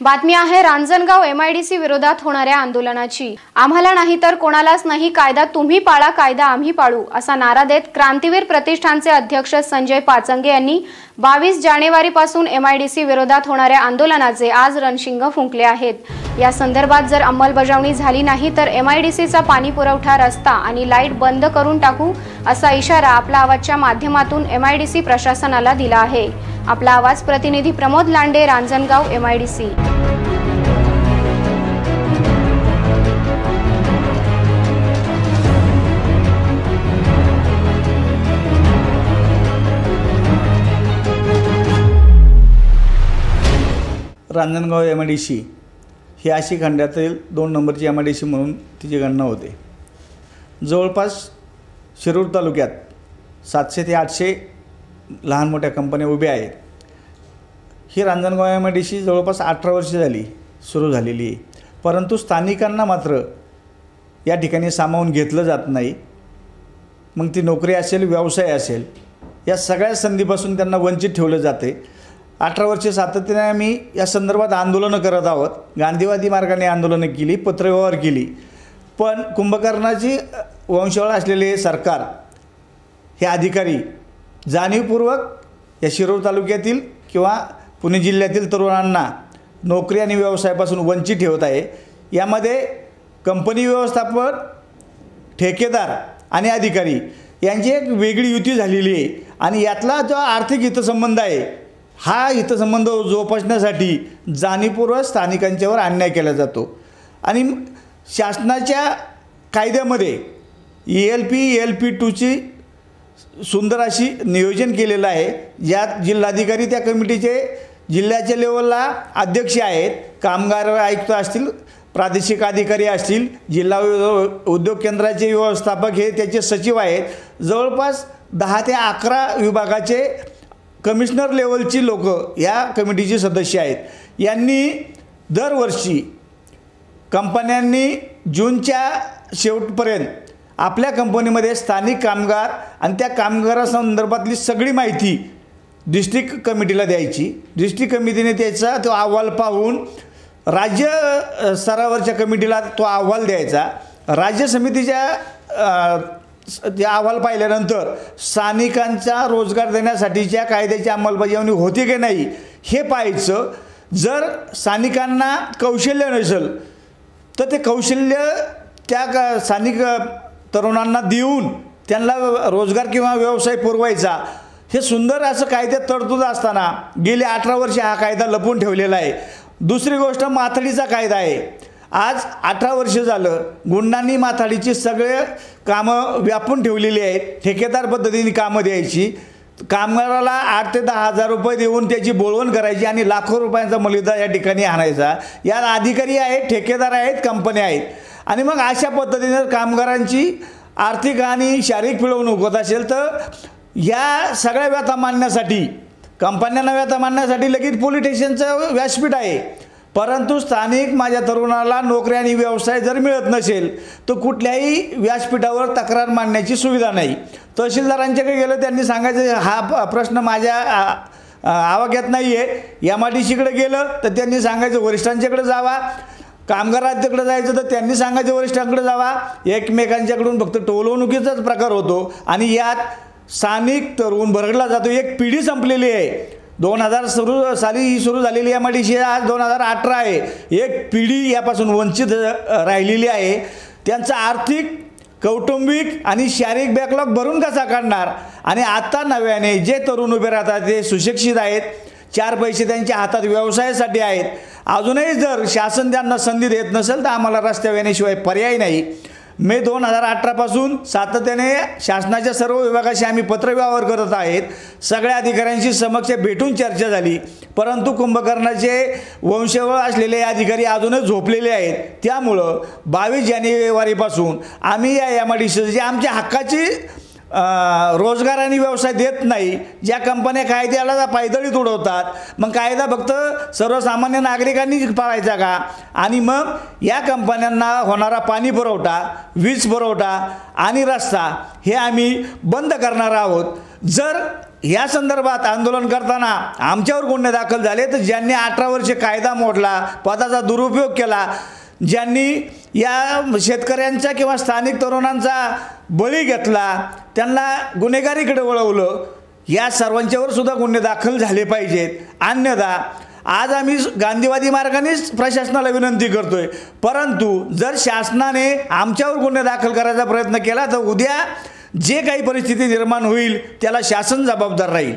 बातमी आहे रांजणगाव एमआयडीसी विरोधात होणाऱ्या आंदोलनाची. आम्हाला नाही तर कोणालाच नाही कायदा तुम्ही पाळा कायदा आम्ही पाळू असा नारा देत क्रांतीवीर प्रतिष्ठानचे अध्यक्ष संजय पाचंगे यांनी बावीस जानेवारीपासून एमआयडीसी विरोधात होणाऱ्या आंदोलनाचे आज रणशिंग फुंकले आहेत. या संदर्भात जर अंमलबजावणी झाली नाही तर एमआयडीसीचा पाणी पुरवठा रस्ता आणि लाइट बंद करून टाकू असा इशारा आपला आवाजच्या माध्यमातून एमआयडीसी प्रशासनाला दिला आहे. आपला आवाज प्रतिनिधी Pramod Lande Ranjangaon MIDC Ranjangaon M I D C ही अशी खंडातील दोन नंबरची एम आय डी सी म्हणून तिची गणना होते. जवळपास शिरूर तालुक्यात सातशे ते आठशे लहान मोठ्या कंपन्या उभ्या आहेत. ही Ranjangaon M I D C जवळपास अठरा वर्षे झाली सुरू झालेली आहे. परंतु स्थानिकांना मात्र या ठिकाणी सामावून घेतलं जात नाही. मग ती नोकरी असेल व्यवसाय असेल या सगळ्या संधीपासून त्यांना वंचित ठेवलं जाते. अठरा वर्षे सातत्याने आम्ही या संदर्भात आंदोलनं करत आहोत. गांधीवादी मार्गाने आंदोलनं केली पत्रव्यवहार केली. पण कुंभकर्णाची वंशवळ असलेले हे सरकार हे अधिकारी जाणीवपूर्वक या शिरूर तालुक्यातील किंवा पुणे जिल्ह्यातील तरुणांना नोकरी आणि व्यवसायापासून वंचित ठेवत आहे. यामध्ये कंपनी व्यवस्थापन ठेकेदार आणि अधिकारी यांची एक वेगळी युती झालेली आहे. आणि यातला जो आर्थिक हितसंबंध आहे हा हितसंबंध जोपासण्यासाठी जाणीवपूर्वक स्थानिकांच्यावर अन्याय केला जातो. आणि शासनाच्या कायद्यामध्ये E L P L P टूची सुंदर अशी नियोजन केलेलं आहे. यात जिल्हाधिकारी त्या कमिटीचे जिल्ह्याच्या लेवलला अध्यक्ष आहेत. कामगार आयुक्त असतील प्रादेशिक अधिकारी असतील जिल्हा उद्योग केंद्राचे व्यवस्थापक हे त्याचे सचिव आहेत. जवळपास दहा ते अकरा विभागाचे कमिशनर लेवलची लोक या कमिटीचे सदस्य आहेत. यांनी दरवर्षी कंपन्यांनी जूनच्या शेवटपर्यंत आपल्या कंपनीमध्ये स्थानिक कामगार आणि त्या कामगारासंदर्भातली सगळी माहिती डिस्ट्रिक्ट कमिटीला द्यायची. डिस्ट्रिक्ट कमिटीने त्याचा तो अहवाल पाहून राज्य स्तरावरच्या कमिटीला तो अहवाल द्यायचा. राज्य समितीच्या ते अहवाल पाहिल्यानंतर स्थानिकांचा रोजगार देण्यासाठीच्या कायद्याची अंमलबजावणी होते की नाही हे पाहायचं. जर स्थानिकांना कौशल्य नसेल तर ते कौशल्य त्या क स्थानिक तरुणांना देऊन त्यांना रोजगार किंवा व्यवसाय पुरवायचा. हे सुंदर असं कायद्यात तरतूद असताना गेले अठरा वर्षे हा कायदा लपून ठेवलेला आहे. दुसरी गोष्ट माथडीचा कायदा आहे. आज अठरा वर्ष झालं गुंडांनी माथाडीची सगळे कामं व्यापून ठेवलेली आहेत. ठेकेदार पद्धतीने कामं द्यायची. कामगाराला आठ ते दहा हजार रुपये देऊन त्याची बोलवण करायची आणि लाखो रुपयांचा मलिदा या ठिकाणी आणायचा. यात अधिकारी आहेत ठेकेदार आहेत कंपन्या आहेत. आणि मग अशा पद्धतीने कामगारांची आर्थिक आणि शारीरिक पिळवणूक होत असेल तर या सगळ्या व्यथा मांडण्यासाठी कंपन्यांना व्यथा मांडण्यासाठी लगेच पोलीस स्टेशनचं व्यासपीठ आहे. परंतु स्थानिक माझ्या तरुणाला नोकरी आणि व्यवसाय जर मिळत नसेल तर कुठल्याही व्यासपीठावर तक्रार मांडण्याची सुविधा नाही. तहसीलदारांच्याकडे गेलं त्यांनी सांगायचं हा प्रश्न माझ्या आवाक्यात नाही आहे एम आय डी सीकडे गेलं तर त्यांनी सांगायचं वरिष्ठांच्याकडे जावा. कामगारांच्याकडे जायचं तर त्यांनी सांगायचं वरिष्ठांकडे जावा. एकमेकांच्याकडून फक्त टोलवणुकीचाच प्रकार होतो. आणि यात स्थानिक तरुण भरगडला जातो. एक पिढी संपलेली आहे. दोन हजार सुरू साली ही सुरू झालेली एम आय डी सी. आज दोन हजार अठरा आहे. एक पिढी यापासून वंचित राहिलेली आहे. त्यांचा आर्थिक कौटुंबिक आणि शारीरिक बॅकलॉग भरून कसा काढणार? आणि आता नव्याने जे तरुण उभे राहतात ते सुशिक्षित आहेत. चार पैसे त्यांच्या हातात व्यवसायासाठी आहेत. अजूनही जर शासन त्यांना संधी देत नसेल तर आम्हाला रस्त्यावर येण्याशिवाय पर्याय नाही. मे दोन हजार अठरापासून सातत्याने शासनाच्या सर्व विभागाशी आम्ही पत्रव्यवहार करत आहेत. सगळ्या अधिकाऱ्यांशी समक्ष भेटून चर्चा झाली. परंतु कुंभकर्णाचे वंशवळ असलेले अधिकारी अजूनच झोपलेले आहेत. त्यामुळं बावीस जानेवारीपासून आम्ही या एम आय डी सी आमच्या हक्काची रोजगार आणि व्यवसाय देत नाही. ज्या कंपन्या कायद्याला पायदळीत उडवतात मग कायदा फक्त सर्वसामान्य नागरिकांनी पाळायचा का? आणि मग या कंपन्यांना होणारा पाणी पुरवठा वीज पुरवठा आणि रस्ता हे आम्ही बंद करणार आहोत. जर या संदर्भात आंदोलन करताना आमच्यावर गुन्हे दाखल झाले तर ज्यांनी अठरा वर्षे कायदा मोडला पदाचा दुरुपयोग केला ज्यांनी या शेतकऱ्यांचा किंवा स्थानिक तरुणांचा बळी घेतला त्यांना गुन्हेगारीकडे वळवलं या सर्वांच्यावर सुद्धा गुन्हे दाखल झाले पाहिजेत. अन्यथा आज आम्ही गांधीवादी मार्गानेच प्रशासनाला विनंती करतोय. परंतु जर शासनाने आमच्यावर गुन्हे दाखल करायचा प्रयत्न केला तर उद्या जे काही परिस्थिती निर्माण होईल त्याला शासन जबाबदार राहील.